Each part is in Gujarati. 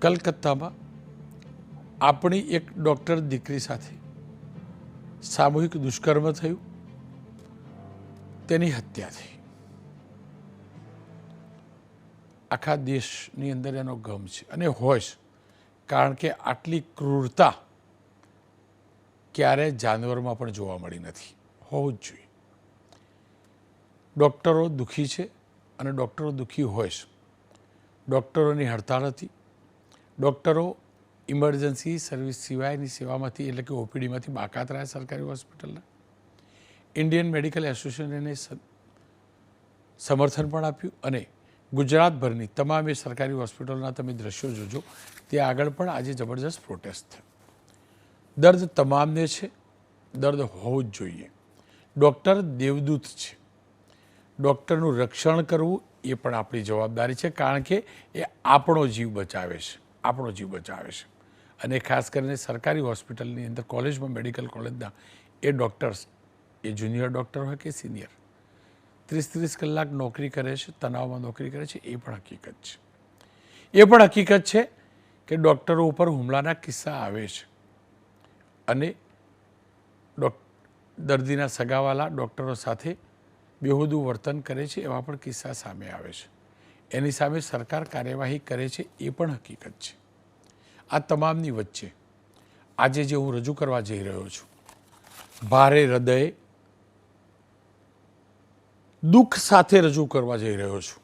કલકત્તામાં આપણી એક ડૉક્ટર દીકરી સાથે સામૂહિક દુષ્કર્મ થયું. તેની હત્યા થઈ. આખા દેશની અંદર એનો ગમ છે અને હોય કારણ કે આટલી ક્રૂરતા ક્યારે જાનવરમાં પણ જોવા મળી નથી. હોવું જ જોઈએ. ડૉક્ટરો દુઃખી છે અને ડૉક્ટરો દુઃખી હોય છે. ડૉક્ટરોની હડતાળ હતી. ડૉક્ટરો ઇમરજન્સી સર્વિસ સિવાયની સેવામાંથી એટલે કે ઓપીડીમાંથી બાકાત રહ્યા સરકારી હોસ્પિટલના. ઇન્ડિયન મેડિકલ એસોસિએશને સમર્થન પણ આપ્યું અને ગુજરાતભરની તમામે સરકારી હોસ્પિટલના તમે દ્રશ્યો જોજો તે આગળ પણ આજે જબરજસ્ત પ્રોટેસ્ટ થયો. દર્દ તમામને છે, દર્દ હોવું જ જોઈએ. ડૉક્ટર દેવદૂત છે. ડૉક્ટરનું રક્ષણ કરવું એ પણ આપણી જવાબદારી છે, કારણ કે એ આપણો જીવ બચાવે છે, આપણો જીવ બચાવે છે. અને ખાસ કરીને સરકારી હોસ્પિટલની અંદર, કોલેજમાં, મેડિકલ કોલેજના, એ ડૉક્ટર્સ, એ જુનિયર ડૉક્ટર હોય કે સિનિયર ત્રીસ ત્રીસ કલાક નોકરી કરે છે, તણાવમાં નોકરી કરે છે, એ પણ હકીકત છે. એ પણ હકીકત છે કે ડૉક્ટરો ઉપર હુમલાના કિસ્સા આવે છે. અને દર્દીના સગાવાલા ડૉક્ટરો સાથે બેહુદું વર્તન કરે છે, એવા પણ કિસ્સા સામે આવે છે. એની સામે સરકાર કાર્યવાહી કરે છે, એ પણ હકીકત છે. આ તમામની વચ્ચે આજે જે હું રજૂ કરવા જઈ રહ્યો છું, ભારે હૃદય દુઃખ સાથે રજૂ કરવા જઈ રહ્યો છું.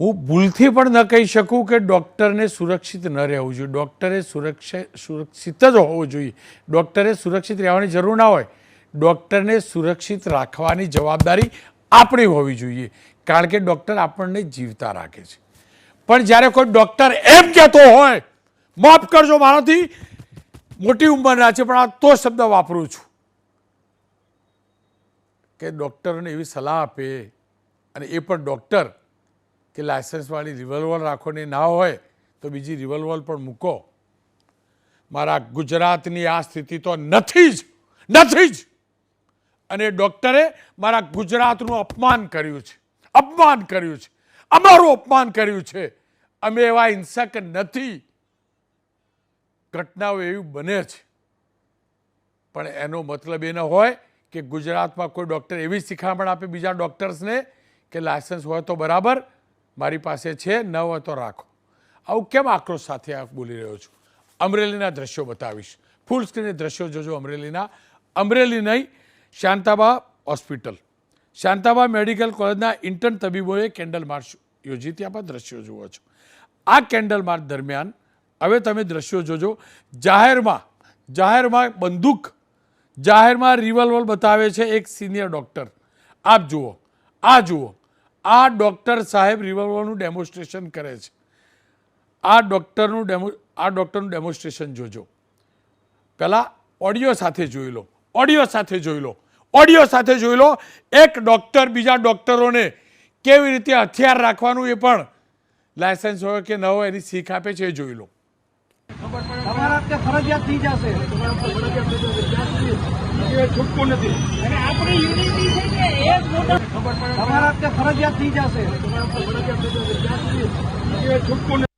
હું ભૂલથી પણ ન કહી શકું કે ડૉક્ટરને સુરક્ષિત ન રહેવું જોઈએ. ડૉક્ટરે સુરક્ષા, સુરક્ષિત જ હોવું જોઈએ. ડૉક્ટરે સુરક્ષિત રહેવાની જરૂર ના હોય. ડૉક્ટરને સુરક્ષિત રાખવાની જવાબદારી આપણી હોવી જોઈએ. કારણ કે ડૉક્ટર આપણને જીવતા રાખે છે. પણ જ્યારે કોઈ ડૉક્ટર એમ કહેતો હોય, માફ કરજો મારાથી, મોટી ઉંમરના છે, પણ આ તો શબ્દ વાપરું છું. કે ડૉક્ટરને એવી સલાહ આપે અને એ પણ ડૉક્ટર કે લાયસન્સવાળી રિવોલ્વર રાખો ને ના હોય, તો બીજી રિવોલ્વર પણ મૂકો. મારા ગુજરાતની આ સ્થિતિ તો નથી જ નથી જ અને ડૉક્ટરે મારા ગુજરાતનું અપમાન કર્યું છે. અપમાન કર્યું છે. અમારું અપમાન કર્યું છે. અમે એવા હિંસક નથી. ઘટનાઓ એવી બને છે. પણ એનો મતલબ એ ન હોય કે ગુજરાતમાં કોઈ ડૉક્ટર એવી શિખામણ આપે બીજા ડૉક્ટર્સને કે લાયસન્સ હોય તો બરાબર, મારી પાસે છે, ન હોય તો રાખો. આવું કેમ આક્રોશ સાથે આ બોલી રહ્યો છું? અમરેલીના દ્રશ્યો બતાવીશ. ફૂલ સ્ક્રીનની દ્રશ્યો જોજો અમરેલીના. અમરેલી નહીં શાંતાબા હોસ્પિટલ. શાંતાબા મેડિકલ કોલેજના ઇન્ટર્ન તબીબોએ કેન્ડલ માર્ચ યોજી ત્યાં પણ દ્રશ્યો જુઓ છો. આ કેન્ડલ માર્ચ દરમિયાન હવે તમે દ્રશ્યો જોજો, જાહેરમાં જાહેરમાં બંદૂક, જાહેરમાં રિવોલ્વર બતાવે છે એક સિનિયર ડૉક્ટર આપ જુઓ, આ જુઓ, આ ડૉક્ટર સાહેબ રિવોલ્વરનું ડેમોન્સ્ટ્રેશન કરે છે. આ ડૉક્ટરનું ડેમો આ ડૉક્ટરનું ડેમોન્સ્ટ્રેશન જોજો. પહેલાં ઓડિયો સાથે જોઈ લો ઓડિયો સાથે જોઈ લો. ઓડિયો સાથે જોઈ લો. એક ડૉક્ટર બીજા ડૉક્ટરોને કેવી રીતે હથિયાર રાખવાનું એ પણ લાયસન્સ હોય કે ન હોય એની શીખ આપે છે એ જોઈ લો. તમારા તે ફરજિયાત થઈ જશે. છૂટતું નથી. અને આપણી યુનિટી છે કે એક મોટા તમારા તે ફરજિયાત થઈ જશે. છૂટતું નથી.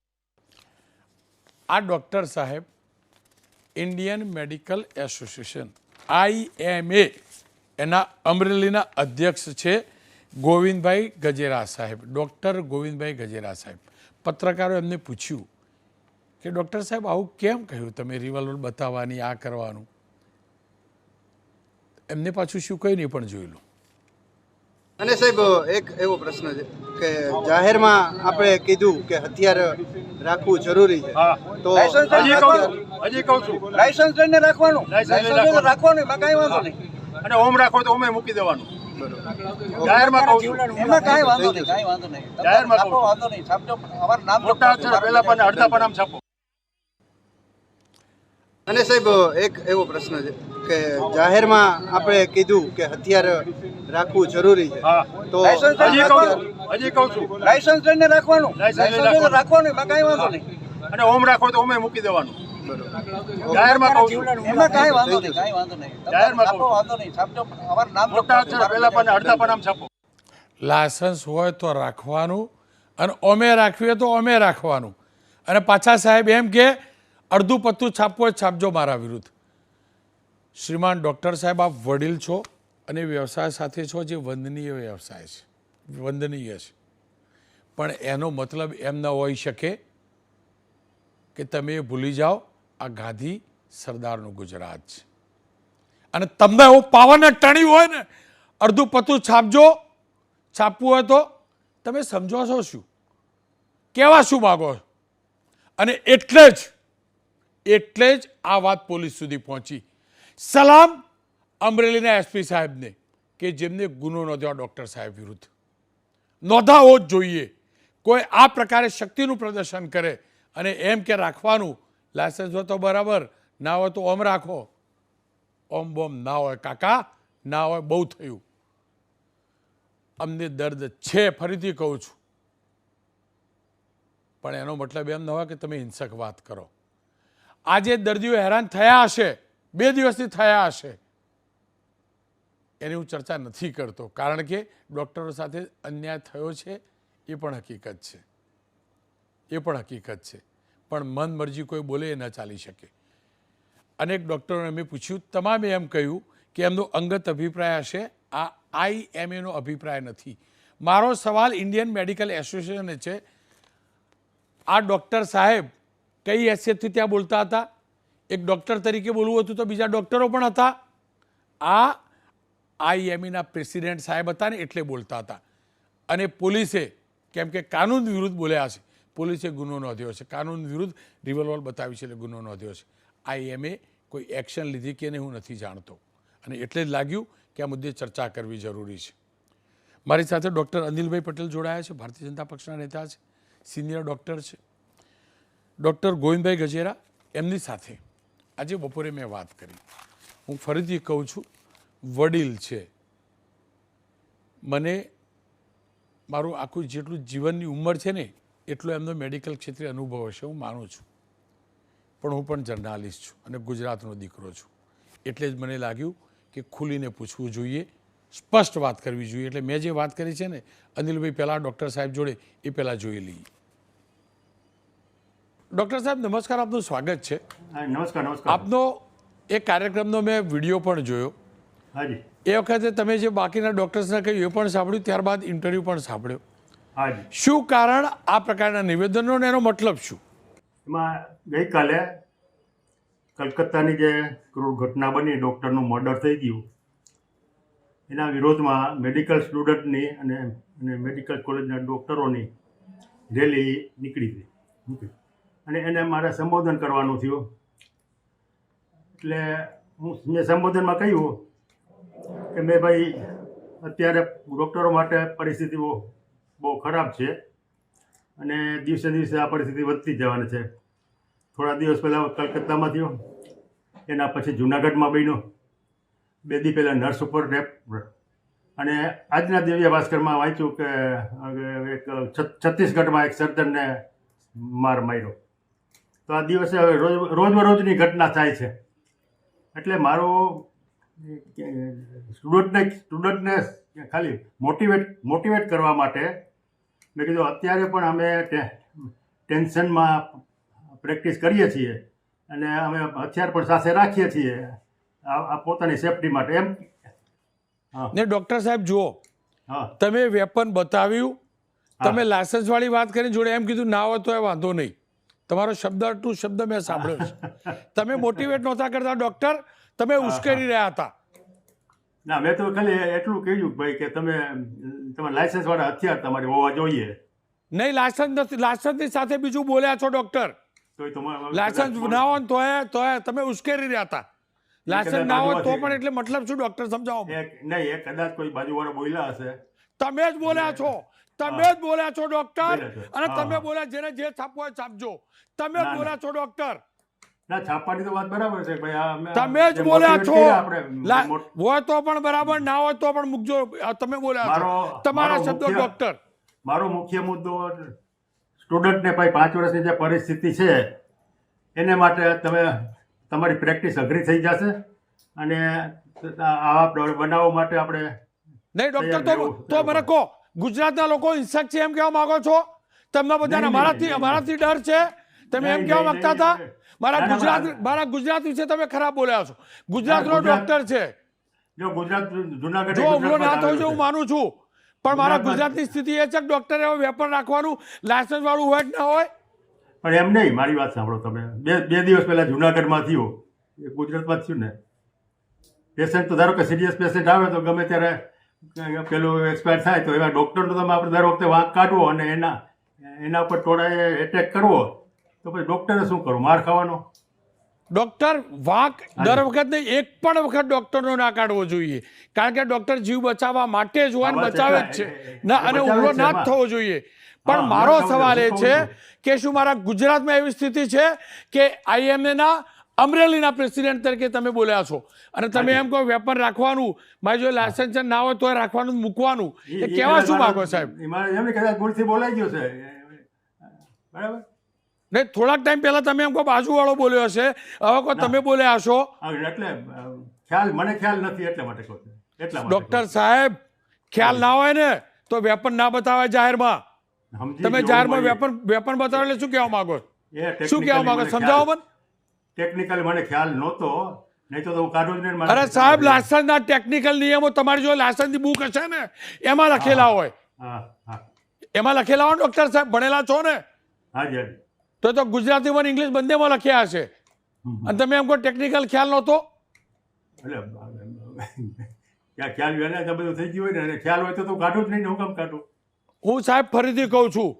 આ ડૉક્ટર સાહેબ ઇન્ડિયન મેડિકલ એસોસિએશન આઈએમએ એના અમરેલીના અધ્યક્ષ છે ગોવિંદભાઈ ગજેરા સાહેબ ડૉક્ટર ગોવિંદભાઈ ગજેરા સાહેબ. પત્રકારો એમને પૂછ્યું કે ડૉક્ટર સાહેબ આવું કેમ કહ્યું તમે રિવોલ્વર બતાવવાની આ કરવાનું? એમને પાછું શું કહ્યું નહીં પણ જોઈ લો. અને સાહેબ એક એવો પ્રશ્ન છે કે જાહેરમાં આપણે કીધું કે હથિયાર રાખવું જરૂરી છે. તો હજી કહું છું હજી કહું છું. લાયસન્સ લઈને રાખવાનું. લાયસન્સ. રાખવાનું એમાં કાંઈ વાંધો નહીં. અને ઓમ રાખો તો ઓમે મૂકી દેવાનું. જાહેરમાં કહું છું. એમાં કાંઈ વાંધો નહીં કાંઈ વાંધો નહીં. જાહેરમાં કહું વાંધો નહીં. છાપજો અમારું નામ મોટા અક્ષર પહેલા પણ અડધા પણ આમ છાપો. અને સાહેબ એક એવો પ્રશ્ન છે કે જાહેરમાં આપણે કીધું કે હથિયાર રાખવું જરૂરી છે. તો હજી કહું છું. હજી કહું લાયસન્સ લઈને રાખવાનું. લાયસન્સ રાખવાનું. એમાં કાંઈ વાંધો નહીં. અને ઓમ રાખો તો ઓમે મૂકી દેવાનું. જાહેરમાં કહું છું. એમાં કાંઈ વાંધો નહીં કાંઈ વાંધો નહીં. જાહેરમાં કહું વાંધો નહીં. છાપજો અમારું નામ મોટા અક્ષર પહેલા પણ અડધા પણ છાપો. લાયસન્સ હોય તો રાખવાનું અને અમે રાખવી હોય તો અમે રાખવાનું. અને પાછા સાહેબ એમ કે અડધું પત્તું છાપવું હોય છાપજો મારા વિરુદ્ધ. શ્રીમાન ડૉક્ટર સાહેબ આપ વડીલ છો અને વ્યવસાય સાથે છો જે વંદનીય વ્યવસાય છે. વંદનીય છે. પણ એનો મતલબ એમ ન હોઈ શકે કે તમે ભૂલી જાઓ. આ ગાંધી સરદારનું ગુજરાત છે. અને તમને એવું પાવન ટણી હોય ને, અડધું પતું છાપજો, છાપવું હોય તો તમે સમજો છો શું? કેવા શું માગો અને એટલે જ એટલે જ આ વાત પોલીસ સુધી પહોંચી. સલામ અમરેલીના એસપી સાહેબને, કે જેમને ગુનો નોંધ્યો ડૉક્ટર સાહેબ વિરુદ્ધ. નોંધાવો જ જોઈએ. કોઈ આ પ્રકારે શક્તિનું પ્રદર્શન કરે અને એમ કે રાખવાનું લાયસન્સ હોય તો બરાબર, ના હોય તો ઓમ રાખો. ઓમ બોમ, ના હોય કાકા, ના હોય બહુ થયું. અમને દર્દ છે, ફરીથી કહું છું. પણ એનો મતલબ એમ ન હોય કે તમે હિંસક વાત કરો. આજે દર્દીઓ હેરાન થયા હશે, બે દિવસથી થયા હશે. એની હું ચર્ચા નથી કરતો, કારણ કે ડૉક્ટરો સાથે અન્યાય થયો છે, એ પણ હકીકત છે. એ પણ હકીકત છે. પણ મન મરજી કોઈ બોલે એ ન ચાલી શકે. અનેક ડૉક્ટરોને મેં પૂછ્યું, તમામે એમ કહ્યું કે એમનો અંગત અભિપ્રાય હશે? આ આઈએમએનો અભિપ્રાય નથી. મારો સવાલ ઇન્ડિયન મેડિકલ એસોસિએશને છે. આ ડૉક્ટર સાહેબ કઈ હેસિયતથી ત્યાં બોલતા હતા? એક ડૉક્ટર તરીકે બોલવું હતું તો બીજા ડૉક્ટરો પણ હતા. આ આઈએમઈના પ્રેસિડેન્ટ સાહેબ હતા ને એટલે બોલતા હતા. અને પોલીસે કેમ કે કાનૂન વિરુદ્ધ બોલ્યા છે પોલીસે ગુનો નોંધ્યો છે. કાનૂન વિરુદ્ધ રિવોલ્વર બતાવી છે એટલે ગુનો નોંધ્યો છે. આઈએમએ કોઈ એક્શન લીધી કે નહીં હું નથી જાણતો. અને એટલે જ લાગ્યું કે આ મુદ્દે ચર્ચા કરવી જરૂરી છે. મારી સાથે ડૉક્ટર અનિલભાઈ પટેલ જોડાયા છે. ભારતીય જનતા પક્ષના નેતા છે. સિનિયર ડૉક્ટર છે. ડૉક્ટર ગોવિંદભાઈ ગજેરા એમની સાથે આજે બપોરે મેં વાત કરી. હું ફરીથી કહું છું, વડીલ છે. મને મારું આખું જેટલું જીવનની ઉંમર છે ને એટલો એમનો મેડિકલ ક્ષેત્રે અનુભવ હશે હું માનું છું. પણ હું પણ જર્નાલિસ્ટ છું અને ગુજરાતનો દીકરો છું. એટલે જ મને લાગ્યું કે ખુલીને પૂછવું જોઈએ સ્પષ્ટ વાત કરવી જોઈએ. એટલે મેં જે વાત કરી છે ને અનિલભાઈ પહેલાં ડૉક્ટર સાહેબ જોડે એ પહેલાં જોઈ લઈએ. ડૉક્ટર સાહેબ નમસ્કાર આપનું સ્વાગત છે. નમસ્કાર નમસ્કાર. આપનો એ કાર્યક્રમનો મેં વીડિયો પણ જોયો. એ વખતે તમે જે બાકીના ડૉક્ટર્સને કહ્યું એ પણ સાંભળ્યું ત્યારબાદ ઇન્ટરવ્યૂ પણ સાંભળ્યો. શું કારણ? આ પ્રકારના નિવેદનો એનો મતલબ શું? એમાં ગઈકાલે કલકત્તાની જે ક્રૂર ઘટના બની ડૉક્ટરનું મર્ડર થઈ ગયું એના વિરોધમાં મેડિકલ સ્ટુડન્ટની અને અને મેડિકલ કોલેજના ડૉક્ટરોની રેલી નીકળી ગઈ. નીકળી. અને એને મારે સંબોધન કરવાનું થયું. એટલે હું મેં સંબોધનમાં કહ્યું કે મેં ભાઈ અત્યારે ડૉક્ટરો માટે પરિસ્થિતિ બહુ ખરાબ છે. અને દિવસે દિવસે આ પરિસ્થિતિ વધતી જવાની છે. થોડા દિવસ પહેલાં કલકત્તામાં થયો. એના પછી જુનાગઢમાં બન્યો. બે દી પહેલાં નર્સ ઉપર રેપ અને આજના દિવ્ય ભાસ્કરમાં વાંચ્યું કે એક છત્તીસગઢમાં એક સર્જનને માર માર્યો. તો આ દિવસે હવે રોજ, રોજબરોજની ઘટના થાય છે. એટલે મારો સ્ટુડન્ટને સ્ટુડન્ટને ખાલી મોટિવેટ મોટિવેટ કરવા માટે મેં કીધું અત્યારે પણ અમે ટેન્શનમાં પ્રેક્ટિસ કરીએ છીએ અને અમે હથિયાર પણ સાથે રાખીએ છીએ આ પોતાની સેફટી માટે. એમ? ને ડૉક્ટર સાહેબ જુઓ. તમે વેપન બતાવ્યું. તમે લાયસન્સવાળી વાત કરી જોડે એમ કીધું ના હોય તો એ વાંધો નહીં. તમારો શબ્દ ટુ શબ્દ મેં સાંભળ્યો છે. તમે મોટિવેટ નહોતા કરતા ડૉક્ટર. તમે ઉશ્કેરી રહ્યા હતા. ના મેં તો ખાલી એટલું કહ્યું ભાઈ કે તમે તમારા લાયસન્સ વાળા હથિયાર તમારે હોવા જોઈએ. નહીં લાયસન્સ નથી લાયસન્સની સાથે બીજું બોલ્યા છો ડોક્ટર લાયસન્સ ના હોય તો તોય તમે ઉશ્કેરી રહ્યા હતા. લાયસન્સ ના હોય તો પણ એટલે મતલબ શું ડોક્ટર સમજાવો નહીં એ કદાચ કોઈ બાજુવાળા બોલ્યા હશે. તમે જ બોલ્યા છો. તમે જ બોલ્યા છો ડોક્ટર અને તમે. બોલ્યા જેને જે છાપવું હોય છાપજો. તમે બોલ્યા છો ડોક્ટર તમે જ બોલ્યા છો. કર્યા આપણે લા- મોટ- હોય તો પણ બરાબર ના હોય તો પણ મૂકજો. તમે બોલ્યા છો. તમારા શબ્દો ડોક્ટર. મારો મુખ્ય મુદ્દો સ્ટુડન્ટને ભાઈ પાંચ વર્ષની જે પરિસ્થિતિ છે એને માટે તમે તમારી પ્રેક્ટિસ અઘરી થઈ જશે અને આવા બનાવો માટે આપણે નહીં ડોક્ટર તો તો મને કહો ગુજરાતના લોકો હિંસક છે એમ કહેવા માંગો છો? તમને બધાને અમારાથી અમારાથી ડર છે? તમે એમ કેવા કહેવા માંગતા હતા. મારા ગુજરાત. મારા ગુજરાત વિશે તમે ખરાબ બોલ્યા છો. ગુજરાતનો ગુજરાત- ડોક્ટર છે. જો ગુજરાત જુનાગઢ જો હુમલો ના થયો છે હું માનું છું. પણ મારા ગુજરાતની સ્થિતિ એ છે કે ડોક્ટરે વેપાર રાખવાનું લાયસન્સ વાળું હોય કે ના હોય? પણ એમ નહીં મારી વાત સાંભળો તમે. બે બે દિવસ પહેલા જુનાગઢમાં થયો. એ ગુજરાતમાં થયું ને. પેશન્ટ તો ધારો કે સિરિયસ પેશન્ટ આવે તો ગમે ત્યારે પેલું એક્સપાયર થાય તો એવા ડૉક્ટરનો તમે આપણે દર વખતે વાંક કાઢવો અને એના એના ઉપર થોડા એટેક કરવો. તો પછી ડૉક્ટરે શું કરવું માર ખાવાનો? ડોક્ટર વાંક દર વખતે એક પણ વખત ડોક્ટરનો ના કાઢવો જોઈએ. કારણ કે ડોક્ટર જીવ બચાવવા માટે જ હોય બચાવે જ છે. ના અને હુમલો ના જ થવો જોઈએ. પણ મારો સવાલ એ છે કે શું મારા ગુજરાતમાં એવી સ્થિતિ છે કે આઈએમએના અમરેલીના પ્રેસિડેન્ટ તરીકે તમે બોલ્યા છો? અને તમે એમ કહો વેપન રાખવાનું મારી જો લાયસન્સ ના હોય તો રાખવાનું મૂકવાનું. એ કેવા શું માંગો સાહેબ? એમ કદાચ ભૂલથી બોલાઈ ગયો છે. બરાબર? ને થોડાક ટાઈમ પહેલા તમે એમ કહો બાજુવાળો બોલ્યો હશે. હવે કહો તમે બોલ્યા હશો. એટલે ખ્યાલ મને ખ્યાલ નથી એટલા માટે કહું ડોક્ટર સાહેબ ખ્યાલ ના હોય ને તો વેપન ના બતાવે જાહેરમાં. તમે જાહેરમાં હું વેપન વેપન બતાવે એટલે શું કહેવા માંગો શું કહેવા માંગો સમજાવો મને. ટેકનિકલ મને ખ્યાલ નહોતો નહીં હું જ નહીં અરે સાહેબ લાયસન્સના ટેકનિકલ નિયમો તમારી જો લાયસન્સની બુક હશે ને એમાં લખેલા હોય. હા હા. એમાં લખેલા હોય ડોક્ટર સાહેબ? ભણેલા છો ને? હાજી હાજી તો તો ગુજરાતીમાં ઇંગ્લિશ બંનેમાં લખ્યા હશે. અને તમે એમ કોઈ ટેકનિકલ ખ્યાલ નહોતો? એટલે ખ્યાલ વહેલા આ બધું થઈ ગયું હોય ને અને ખ્યાલ હોય તો તો કાઢું જ નહીં હું કામ કાઢું? હું સાહેબ ફરીથી કહું છું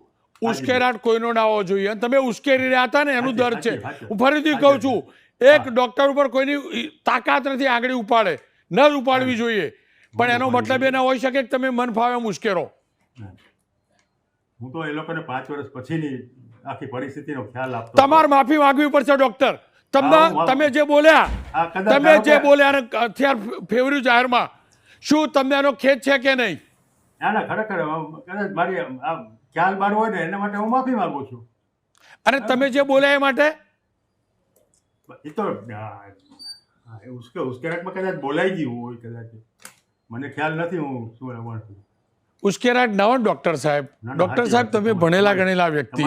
ઉશ્કેરાટ કોઈનો ના હોવો જોઈએ. અને તમે ઉશ્કેરી રહ્યા હતા ને એનું દર છે. હું ફરીથી કહું છું એક ડોક્ટર ઉપર કોઈની તાકાત નથી આંગળી ઉપાડે. ન જ ઉપાડવી જોઈએ. પણ એનો મતલબ એ ના હોઈ શકે કે તમે મન ફાવે ઉશ્કેરો. હું તો એ લોકોને પાંચ વર્ષ પછીની આખી પરિસ્થિતિનો ખ્યાલ આપતો. તમારે માફી માંગવી પડશે ડોક્ટર. તમને તમે જે બોલ્યા તમે જે બોલ્યા હથિયાર ફેવર્યું જાહેરમાં શું તમને એનો ખેદ છે કે નહીં? ના ના ખરેખર કદાચ મારી ખ્યાલ મારો હોય ને એના માટે હું માફી માંગુ છું. અને તમે જે બોલ્યા એ માટે? એ તો ઉશ્કેરાટમાં કદાચ બોલાઈ ગયું હોય કદાચ. મને ખ્યાલ નથી હું શું છું. ઉશ્કેરાટ ના હોય ડોક્ટર સાહેબ. ડોક્ટર સાહેબ તમે ભણેલા ગણેલા વ્યક્તિ.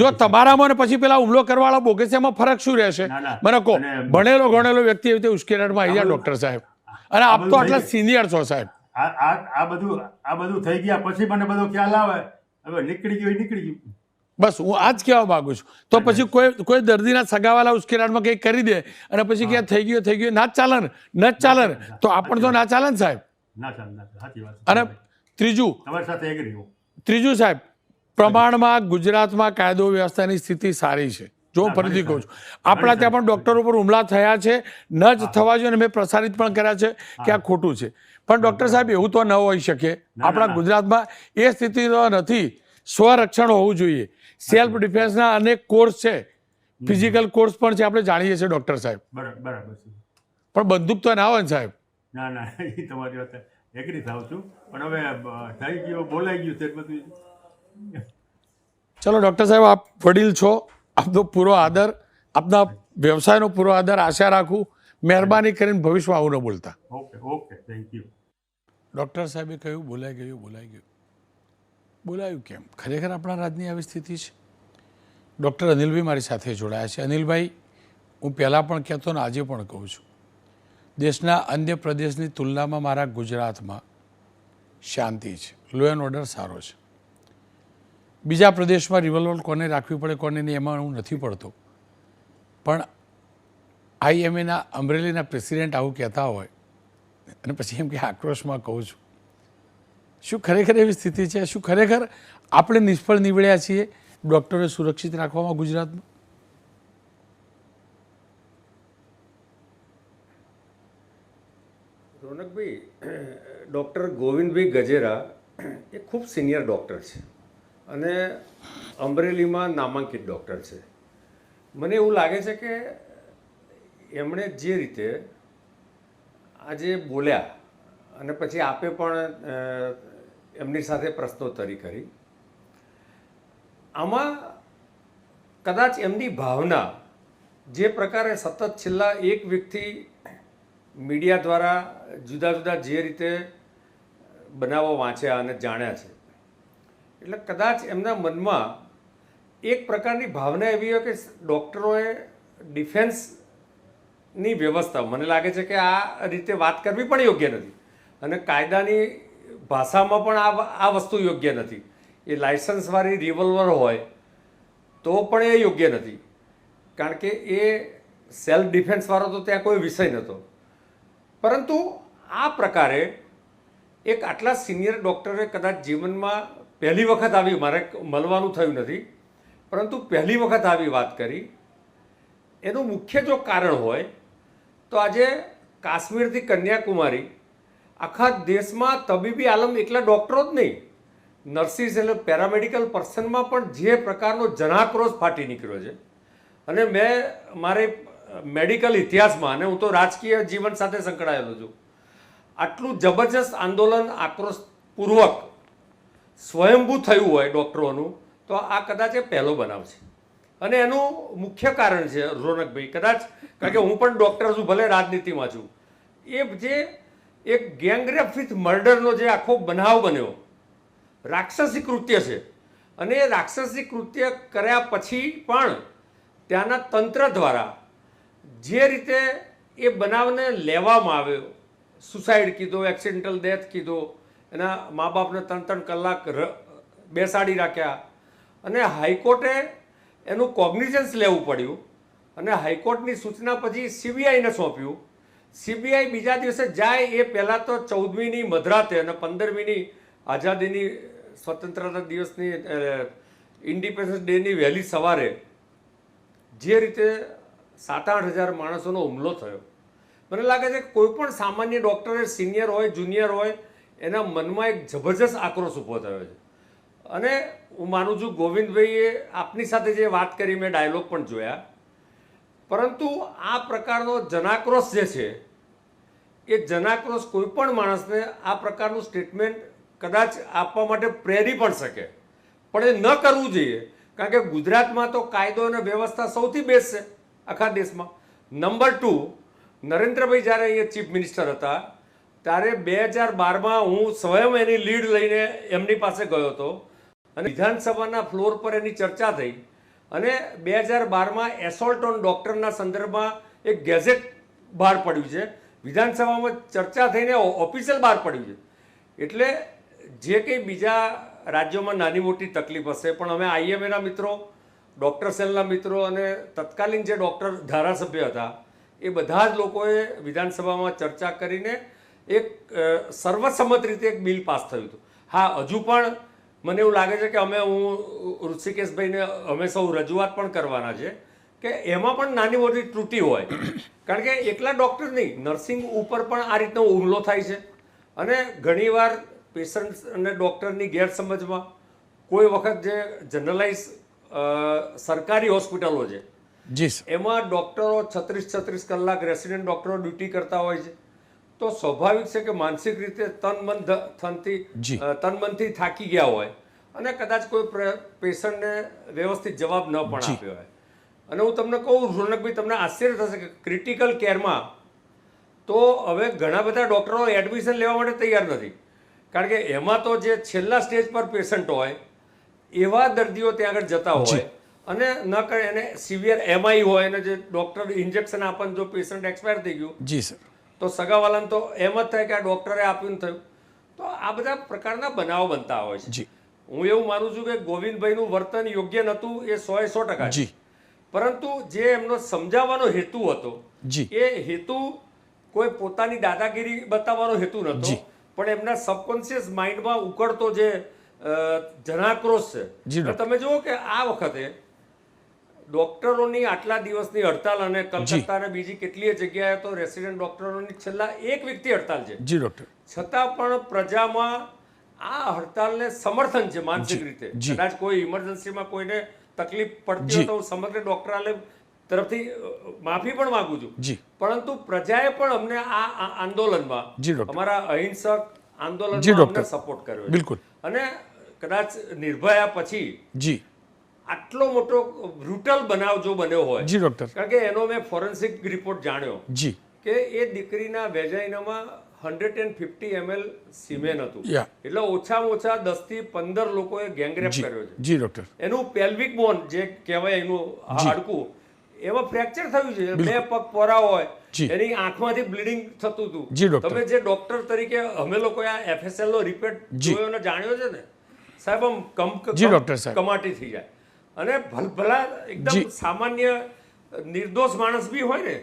જો. તમારામાં ને પછી પેલા હુમલો કરવાવાળા એમાં ફરક શું રહેશે. મને કહો ભણેલો ગણેલો વ્યક્તિ એવી રીતે ઉશ્કેરાટમાં આવી જાય ડોક્ટર સાહેબ. અને આપ તો આટલા સિનિયર છો સાહેબ. આ બધું આ બધું થઈ ગયા પછી મને બધો ખ્યાલ આવે. હવે નીકળી ગયું નીકળી ગયું. બસ હું આ જ કહેવા માંગુ છું. તો પછી કોઈ કોઈ દર્દીના સગાવાલા ઉશ્કેરાટમાં કંઈક કરી દે અને પછી ક્યાં થઈ ગયું થઈ ગયું ના જ ચાલે ને ન જ ચાલે ને. તો આપણ તો ના ચાલે ને સાહેબ? ના ચાલ ના સાચી વાત અને ત્રીજું તમારી સાથે એગ્રી હું. ત્રીજું સાહેબ પ્રમાણમાં ગુજરાતમાં કાયદો વ્યવસ્થાની સ્થિતિ સારી છે. જો હું ફરીથી કહું છું. આપણા ત્યાં પણ ડૉક્ટરો ઉપર હુમલા થયા છે. ન જ થવા જોઈએ અને મેં પ્રસારિત પણ કર્યા છે કે આ ખોટું છે. પણ ડૉક્ટર સાહેબ એવું તો ન હોઈ શકે. આપણા ગુજરાતમાં એ સ્થિતિ તો નથી. સ્વરક્ષણ હોવું જોઈએ. સેલ્ફ ડિફેન્સના અનેક કોર્સ છે. ફિઝિકલ કોર્સ પણ છે આપણે જાણીએ છીએ ડૉક્ટર સાહેબ. બરાબર પણ બંદૂક તો ના હોય ને સાહેબ. ના ના એ તમારી વાત એગ્રી થાવ છું. પણ હવે થઈ ગયું બોલાઈ ગયું છે બધું ચલો ડૉક્ટર સાહેબ આપ વડીલ છો. આપનો પૂરો આદર આપના વ્યવસાયનો પૂરો આદર આશા રાખું. મહેરબાની કરીને ભવિષ્યમાં આવું ન બોલતા. Okay okay thank you doctor સાહેબે કહ્યું બોલાઈ ગયું બોલાઈ ગયું. બોલાયું કેમ? ખરેખર આપણા રાજની આવી સ્થિતિ છે? ડૉક્ટર અનિલભાઈ મારી સાથે જોડાયા છે. અનિલભાઈ હું પહેલાં પણ કહેતો ને આજે પણ કહું છું. દેશના અન્ય પ્રદેશની તુલનામાં મારા ગુજરાતમાં શાંતિ છે. લો એન્ડ ઓર્ડર સારો છે. બીજા પ્રદેશમાં રિવોલ્વર કોને રાખવી પડે, કોને નહીં, એમાં હું નથી પડતો. પણ આઈએમએના અમરેલીના પ્રેસિડેન્ટ આવું કહેતા હોય, અને પછી એમ કે આક્રોશમાં કહું છું. શું ખરેખર એવી સ્થિતિ છે? શું ખરેખર આપણે નિષ્ફળ નીવડ્યા છીએ? ડૉક્ટરોને સુરક્ષિત રાખવામાં ગુજરાતમાં રોનકભાઈ ડૉક્ટર ગોવિંદભાઈ ગજેરા એ ખૂબ સિનિયર ડૉક્ટર છે અને અમરેલીમાં નામાંકિત ડૉક્ટર છે. મને એવું લાગે છે કે એમણે જે રીતે આજે બોલ્યા અને પછી આપે પણ એમની સાથે પ્રશ્નોત્તરી કરી. આમાં કદાચ એમની ભાવના જે પ્રકારે સતત છેલ્લા એક વીકથી મીડિયા દ્વારા જુદા જુદા જે રીતે બનાવો વાંચ્યા અને જાણ્યા છે. એટલે કદાચ એમના મનમાં એક પ્રકારની ભાવના એવી હોય કે ડૉક્ટરોએ ડિફેન્સની વ્યવસ્થા, મને લાગે છે કે આ રીતે વાત કરવી પણ યોગ્ય નથી. અને કાયદાની ભાષામાં પણ આ આ વસ્તુ યોગ્ય નથી. એ લાયસન્સવાળી રિવોલ્વર હોય તો પણ એ યોગ્ય નથી. કારણ કે એ સેલ્ફ ડિફેન્સવાળો તો ત્યાં કોઈ વિષય નહોતો. પરંતુ આ પ્રકારે એક આટલા સિનિયર ડૉક્ટરે કદાચ જીવનમાં પહેલી વખત આવી, મારે મળવાનું થયું નથી, પરંતુ પહેલી વખત આવી વાત કરી. એનું મુખ્ય જો કારણ હોય, તો આજે કાશ્મીરથી કન્યાકુમારી, આખા દેશમાં તબીબી આલમ એકલા ડૉક્ટરો જ નહીં, નર્સિસ એટલે પેરામેડિકલ પર્સનમાં પણ જે પ્રકારનો જનાક્રોશ ફાટી નીકળ્યો છે. અને મેં મારે મેડિકલ ઇતિહાસમાં, અને હું તો રાજકીય જીવન સાથે સંકળાયેલો છું આટલું જબરજસ્ત આંદોલન આક્રોશપૂર્વક સ્વયંભૂ થયું હોય ડૉક્ટરોનું, તો આ કદાચ એ પહેલો બનાવ છે. અને એનું મુખ્ય કારણ છે રોનકભાઈ, કદાચ કારણ કે હું પણ ડૉક્ટર છું, ભલે રાજનીતિમાં છું. એ જે એક ગેંગરેપ વિથ મર્ડરનો જે આખો બનાવ બન્યો, રાક્ષસી કૃત્ય છે. અને એ રાક્ષસી કૃત્ય કર્યા પછી પણ ત્યાંના તંત્ર દ્વારા જે રીતે એ બનાવને લેવામાં આવ્યો સુસાઇડ કીધો, એક્સિડન્ટલ ડેથ કીધો, એના મા બાપને ત્રણ ત્રણ કલાક બેસાડી રાખ્યા. અને હાઈકોર્ટે એનું કોગ્નિઝન્સ લેવું પડ્યું અને હાઈકોર્ટની સૂચના પછી સીબીઆઈને સોંપ્યું. સીબીઆઈ બીજા દિવસે જાય એ પહેલાં તો ચૌદમીની મધરાતે અને પંદરમીની આઝાદીની સ્વતંત્રતા દિવસની ઇન્ડિપેન્ડન્સ ડેની વહેલી સવારે જે રીતે સાત આઠ હજાર માણસોનો હુમલો થયો મને લાગે છે કે કોઈ પણ સામાન્ય ડૉક્ટરે સિનિયર હોય જુનિયર હોય, એના મનમાં એક જબરજસ્ત આક્રોશ ઊભો થયો છે. અને હું માનું છું ગોવિંદભાઈએ આપની સાથે જે વાત કરી, મેં ડાયલોગ પણ જોયા. પરંતુ આ પ્રકારનો જનાક્રોશ જે છે, એ જનાક્રોશ કોઈ પણ માણસને આ પ્રકારનું સ્ટેટમેન્ટ કદાચ આપવા માટે પ્રેરી પણ શકે. પણ એ ન કરવું જોઈએ, કારણ કે ગુજરાતમાં તો કાયદો અને વ્યવસ્થા સૌથી બેસ્ટ છે આખા દેશમાં. નંબર ટુ નરેન્દ્રભાઈ જ્યારે અહીંયા ચીફ મિનિસ્ટર હતા, ત્યારે બે હજાર બારમાં હું સ્વયં એની લીડ લઈને એમની પાસે ગયો હતો અને વિધાનસભાના ફ્લોર પર એની ચર્ચા થઈ અને બે હજાર બારમાં એસોલ્ટ ઓન ડૉક્ટરના સંદર્ભમાં એક ગેઝેટ બહાર પડ્યું છે. વિધાનસભામાં ચર્ચા થઈને ઓફિશિયલ બહાર પડ્યું છે. એટલે જે કંઈ બીજા રાજ્યોમાં નાની મોટી તકલીફ હશે, પણ અમે આઈએમએના મિત્રો, ડૉક્ટર સેલના મિત્રો અને તત્કાલીન જે ડૉક્ટર ધારાસભ્ય હતા એ બધા જ લોકોએ વિધાનસભામાં ચર્ચા કરીને એક સર્વસંમત રીતે એક બિલ પાસ થયું હતું. હા, હજુ પણ મને એવું લાગે છે કે અમે, હું, ઋષિકેશભાઈને, અમે સૌ રજૂઆત પણ કરવાના છે કે એમાં પણ નાની મોટી ત્રુટિ હોય. કારણ કે એકલા ડૉક્ટર નહીં, નર્સિંગ ઉપર પણ આ રીતનો હુમલો થાય છે. અને ઘણીવાર પેશન્ટ અને ડૉક્ટરની ગેરસમજમાં કોઈ વખત જે જનરલાઇઝ સરકારી હોસ્પિટલો છે જી એમાં ડૉક્ટરો છત્રીસ છત્રીસ કલાક રેસિડેન્ટ ડૉક્ટરો ડ્યુટી કરતા હોય છે. તો સ્વાભાવિક છે કે માનસિક રીતે તન મન થનથી. તન મનથી થાકી ગયા હોય અને કદાચ કોઈ પેશન્ટને વ્યવસ્થિત જવાબ ન પણ આપ્યો હોય. અને હું તમને કહું રોનકભાઈ તમને આશ્ચર્ય થશે કે ક્રિટિકલ કેરમાં તો હવે ઘણા બધા ડૉક્ટરો એડમિશન લેવા માટે તૈયાર નથી. કારણ કે એમાં તો જે છેલ્લા સ્ટેજ પર પેશન્ટ હોય એવા દર્દીઓ ત્યાં આગળ જતા હોય અને ન કરે એને સિવિયર એમઆઈ હોય અને જે ડૉક્ટર ઇન્જેક્શન આપણને જો પેશન્ટ એક્સપાયર થઈ ગયું જી સર. તો સગાવાલાને તો એમ જ થાય કે આ ડૉક્ટરે આપ્યું થયું. તો આ બધા પ્રકારના બનાવો બનતા હોય છે. જી. હું એવું માનું છું કે ગોવિંદભાઈનું વર્તન યોગ્ય નહોતું એ સો એ સો ટકા જી. પરંતુ જે એમનો સમજાવવાનો હેતુ હતો જી. એ હેતુ કોઈ પોતાની દાદાગીરી બતાવવાનો હેતુ નહોતો. પણ એમના સબકોન્શિયસ માઇન્ડમાં ઉકળતો જે જનાક્રોશ છે. તમે જુઓ કે આ વખતે ડોક્ટરોની આટલા દિવસની હડતાલ અને કલકત્તા અને બીજી કેટલીય જગ્યાએ તો રેસિડેન્ટ ડોક્ટરોની છેલ્લા એક વ્યક્તિ હડતાલ છે. જી ડોક્ટર. છતાં પણ પ્રજામાં આ હડતાલને સમર્થન છે માનસિક રીતે. કદાચ કોઈ ઇમરજન્સીમાં કોઈને તકલીફ પડતી હોય તો હું સમગ્ર ડોક્ટરાલય તરફથી માફી પણ માંગુ છું. પરંતુ પ્રજાએ પણ અમને આ આ આંદોલનમાં અમારા અહિંસક આંદોલનમાં સપોર્ટ કર્યો બિલકુલ. અને કદાચ નિર્ભયા પછી જી. આટલો મોટો બ્રુટલ બનાવ જો બન્યો હોય જી ડોક્ટર કારણ કે એનો મેં ફોરેન્સિક રિપોર્ટ જાણ્યો જી. કે એ દીકરીના વેજાઇનામાં hundred and fifty ML semen હતું. એટલે ઓછામાં ઓછા દસથી પંદર લોકોએ ગેંગરેપ કર્યો છે. જી ડોક્ટર એનું પેલ્વિક બોન જે કહેવાય એનું હાડકું એમાં ફ્રેક્ચર થયું છે. બે પગ પોરા હોય એની આંખમાંથી બ્લીડિંગ થતું હતું. જી, ડોક્ટર તમે જે ડોક્ટર તરીકે અમે લોકો આ એફએસએલ નો રિપોર્ટ જોયો અને જાણ્યો છે ને? સાહેબ આમ કમ જી, ડૉક્ટર સાહેબ. કમાટી થઈ જાય. અને ભલભલા એકદમ સામાન્ય નિર્દોષ માણસ બી હોય ને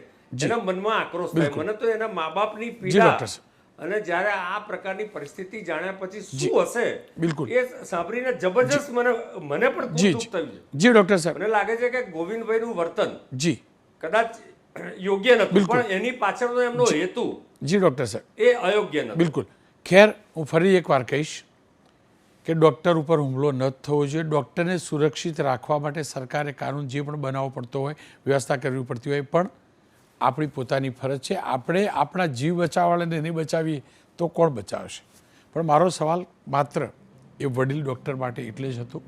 એના મનમાં આક્રોશ થાય. મને તો એના મા બાપની પીડા અને જ્યારે આ પ્રકારની પરિસ્થિતિ જાણ્યા પછી શું હશે બિલકુલ. એ સાંભળીને જબરજસ્ત મને મને પણ દુઃખ થયું છે. જી ડોક્ટર સાહેબ. મને લાગે છે કે ગોવિંદભાઈનું વર્તન જી. કદાચ યોગ્ય નથી પણ એની પાછળનો એમનો હેતુ જી ડોક્ટર સાહેબ. એ અયોગ્ય નથી. બિલકુલ. ખેર હું ફરી એકવાર કહીશ. કે ડૉક્ટર ઉપર હુમલો ન થવો જોઈએ. ડૉક્ટરને સુરક્ષિત રાખવા માટે સરકારે કાનૂન જે પણ બનાવવો પડતો હોય, વ્યવસ્થા કરવી પડતી હોય, પણ આપણી પોતાની ફરજ છે. આપણે આપણા જીવ બચાવવાળાને નહીં બચાવીએ તો કોણ બચાવશે? પણ મારો સવાલ માત્ર એ વડીલ ડૉક્ટર માટે એટલે જ હતો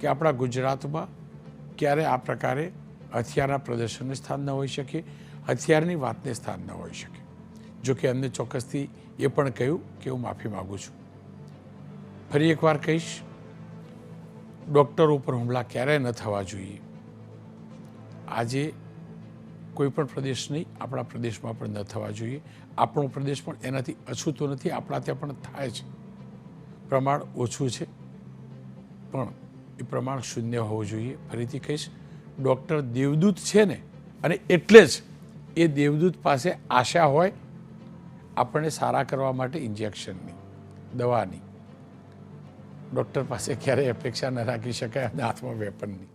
કે આપણા ગુજરાતમાં ક્યારે આ પ્રકારે હથિયારના પ્રદર્શનને સ્થાન ન હોઈ શકે, હથિયારની વાતને સ્થાન ન હોઈ શકે? જો કે એમને ચોક્કસથી એ પણ કહ્યું કે હું માફી માગું છું. ફરી એકવાર કહીશ, ડૉક્ટર ઉપર હુમલા ક્યારેય ન થવા જોઈએ. આજે કોઈ પણ પ્રદેશ નહીં, આપણા પ્રદેશમાં પણ ન થવા જોઈએ. આપણો પ્રદેશ પણ એનાથી અછૂતો નથી, આપણા ત્યાં પણ થાય છે. પ્રમાણ ઓછું છે, પણ એ પ્રમાણ શૂન્ય હોવું જોઈએ. ફરીથી કહીશ, ડૉક્ટર દેવદૂત છે ને, અને એટલે જ એ દેવદૂત પાસે આશા હોય, આપણને સારા કરવા માટે ઇન્જેક્શનની દવાની. ડૉક્ટર પાસે ક્યારેય અપેક્ષા ન રાખી શકાય અને હાથમાં વેપનની